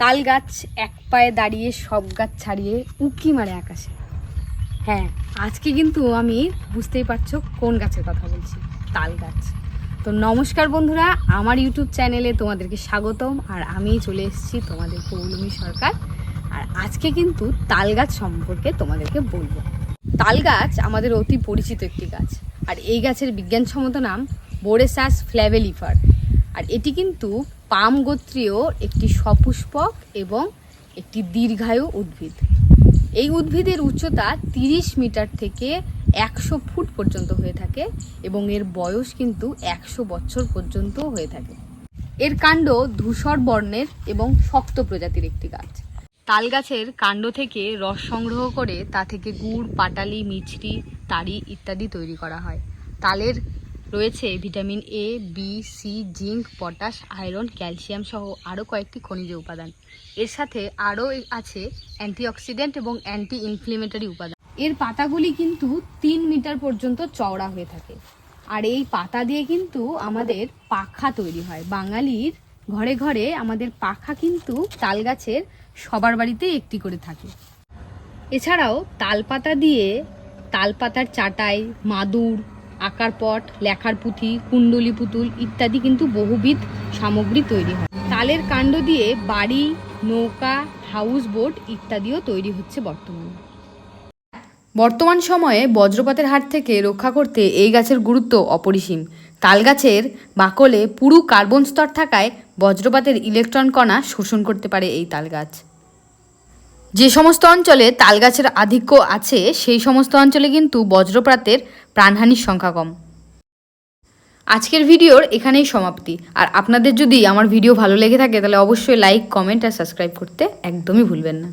তাল গাছ এক পায়ে দাঁড়িয়ে, সব গাছ ছাড়িয়ে উঁকি মারে আকাশে। হ্যাঁ আজকে কিন্তু আমি বুঝতেই পারছ কোন গাছের কথা বলছি, তাল গাছ। তো নমস্কার বন্ধুরা, আমার ইউটিউব চ্যানেলে তোমাদেরকে স্বাগতম, আর আমি চলে এসেছি তোমাদের পৌলমি সরকার। আর আজকে কিন্তু তাল গাছ সম্পর্কে তোমাদেরকে বলব। তাল গাছ আমাদের অতি পরিচিত একটি গাছ, আর এই গাছের বিজ্ঞানসম্মত নাম বোরেসাস ফ্ল্যাভেলিফার। আর এটি কিন্তু পাম গোত্রীয় একটি সপুষ্পক এবং একটি দীর্ঘায়ু উদ্ভিদ। এই উদ্ভিদের উচ্চতা তিরিশ মিটার থেকে একশো ফুট পর্যন্ত হয়ে থাকে এবং এর বয়স কিন্তু একশো বছর পর্যন্ত হয়ে থাকে। এর কাণ্ড ধূসর বর্ণের এবং শক্ত প্রজাতির একটি গাছ। তাল গাছের কাণ্ড থেকে রস সংগ্রহ করে তা থেকে গুড়, পাটালি, মিছরি তাড়ি ইত্যাদি তৈরি করা হয়। তালের রয়েছে vitamin A B C zinc, potash, iron, calcium সহ আরও কয়েকটি খনিজ উপাদান। এর সাথে আরও আছে অ্যান্টিঅক্সিডেন্ট এবং অ্যান্টি ইনফ্লেমেটরি উপাদান। এর পাতাগুলি কিন্তু তিন মিটার পর্যন্ত চওড়া হয়ে থাকে। আর এই পাতা দিয়ে কিন্তু আমাদের পাখা তৈরি হয়। বাঙালির ঘরে ঘরে আমাদের পাখা কিন্তু তাল গাছের সবার বাড়িতেই একটি করে থাকে। এছাড়াও তালপাতা দিয়ে তালপাতার চাটাই, মাদুর আকার পট, লেখার পুঁথি, কুণ্ডলি পুতুল ইত্যাদি কিন্তু বহুবিধ সামগ্রী তৈরি হয়। তালের কাণ্ড দিয়ে বাড়ি, নৌকা হাউস বোট ইত্যাদিও তৈরি হচ্ছে বর্তমানে। বর্তমান সময়ে বজ্রপাতের হাত থেকে রক্ষা করতে এই গাছের গুরুত্ব অপরিসীম। তাল গাছের বাকলে পুরু কার্বন স্তর থাকায় বজ্রপাতের ইলেকট্রন কণা শোষণ করতে পারে এই তাল গাছ। যে সমস্ত অঞ্চলে তালগাছের আধিক্য আছে, সেই সমস্ত অঞ্চলে কিন্তু বজ্রপাতের প্রাণহানির সংখ্যা কম। আজকের ভিডিওর এখানেই সমাপ্তি। আর আপনাদের যদি আমার ভিডিও ভালো লেগে থাকে, তাহলে অবশ্যই লাইক কমেন্ট আর সাবস্ক্রাইব করতে একদমই ভুলবেন না।